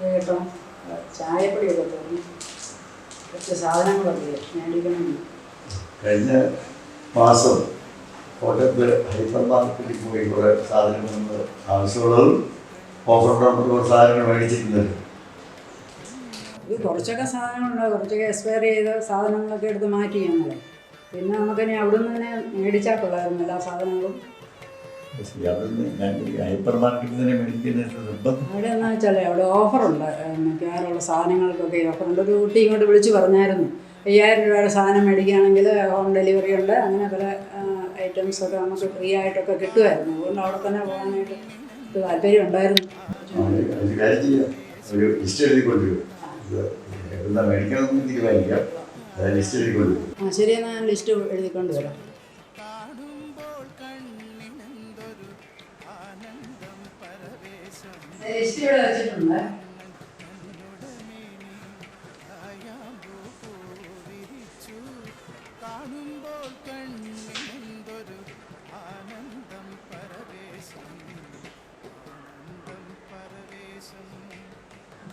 കേട്ടോ ചായപ്പൊടിയൊക്കെ തോന്നി കുറച്ച് സാധനങ്ങളൊക്കെ മേടിക്കണം കഴിഞ്ഞ മാസം കോട്ടയത്ത് ഹൈപ്പർ മാർക്കറ്റിൽ പോയി കുറേ സാധനങ്ങൾ നമ്മൾ ആവശ്യമുള്ളതും ഓഫർ കുറേ സാധനങ്ങൾ മേടിച്ചിട്ടുണ്ട്. ഇത് കുറച്ചൊക്കെ സാധനങ്ങളുണ്ട്. കുറച്ചൊക്കെ എക്സ്പയർ ചെയ്ത സാധനങ്ങളൊക്കെ എടുത്ത് മാറ്റി ഞങ്ങൾ പിന്നെ നമുക്കിനി അവിടെ നിന്ന് തന്നെ മേടിച്ചാൽ കൊള്ളായിരുന്നു എല്ലാ സാധനങ്ങളും. ഹൈപ്പർ മാർക്കറ്റിൽ തന്നെ അവിടെ എന്ന് വെച്ചാൽ അവിടെ ഓഫറുണ്ട്. മിക്കവാറുള്ള സാധനങ്ങൾക്കൊക്കെ ഓഫറുണ്ട്. ഒരു കുട്ടി ഇങ്ങോട്ട് വിളിച്ച് പറഞ്ഞായിരുന്നു അയ്യായിരം രൂപയുടെ സാധനം മേടിക്കുകയാണെങ്കിൽ ഹോം ഡെലിവറി ഉണ്ട്. അങ്ങനെ പല ഐറ്റംസ് ഒക്കെ നമുക്ക് ഫ്രീ ആയിട്ടൊക്കെ കിട്ടുമായിരുന്നു. അതുകൊണ്ട് അവിടെ തന്നെ പോകാനായിട്ട് താല്പര്യം ഉണ്ടായിരുന്നു. ഒരു ലിസ്റ്റ് എഴുതി കൊണ്ടുവരും. തീരുമാനിക്കാം. ലിസ്റ്റ് എഴുതി കൊണ്ടുവരും. ആ ശരി എന്നാൽ ലിസ്റ്റ് എഴുതി വരാം ലിസ്റ്റ് ഇവിടെ വെച്ചിട്ടുണ്ട്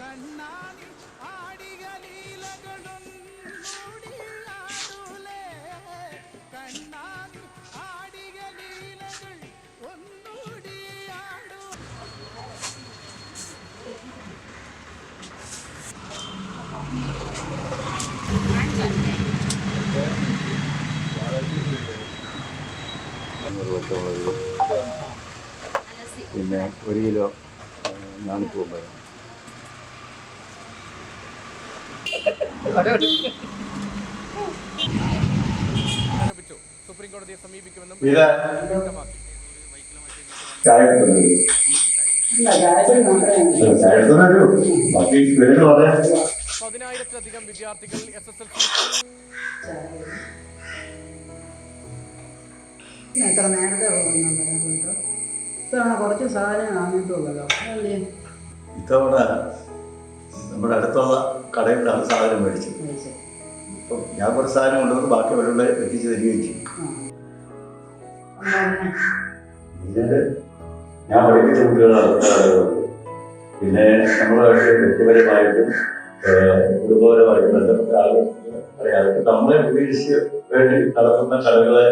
കണ്ണാടി പിന്നെ ഒരു കിലോ ഞാണിപ്പൂ പഴം ആരോപിച്ചു സുപ്രീം കോടതിയെ സമീപിക്കുമെന്നും ഇത് ചായ. ബാക്കി പേര് പറയാം പതിനായിരത്തിലധികം വിദ്യാർത്ഥികൾ എസ് എസ് എൽ സി എത്ര നേരത്തെ പോകുന്നുണ്ടോ ഇത്തവണ കുറച്ച് സാധനം വാങ്ങിയിട്ടുള്ളല്ലോ ഇത്തവണ നമ്മുടെ അടുത്തുള്ള കടയിലാണ് സാധനം മേടിച്ചത്. അപ്പം ഞാൻ കുറച്ച് സാധനം കൊണ്ടുവന്ന് ബാക്കി വെള്ളം എത്തിച്ച് തരികയും ചെയ്യും. ഞാൻ പഠിപ്പിച്ച കുട്ടികളാണ്. പിന്നെ നമ്മളുമായിട്ട് വ്യക്തിപരമായിട്ടും കുടുംബപരമായിട്ടും ബന്ധപ്പെട്ട ആളുകൾ അറിയാതെ നമ്മളെ ഉപേക്ഷിച്ച് വേണ്ടി നടത്തുന്ന കടകളെ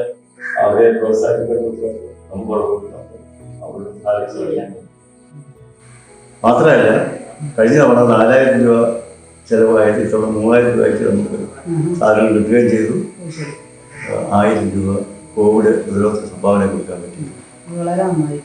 അവരെ പ്രോത്സാഹിപ്പിക്കുന്നത് നമുക്കുള്ള മാത്രമല്ല കഴിഞ്ഞ തവണ നാലായിരം രൂപ ചിലവായത് ഇത്തവണ മൂവായിരം രൂപയ്ക്ക് നമുക്ക്. സാധനങ്ങൾ കിട്ടുകയും ചെയ്തു. ആയിരം രൂപ കോവിഡ് പ്രതിരോധ സംഭാവന കൊടുക്കാൻ പറ്റി. വളരെ നന്നായി.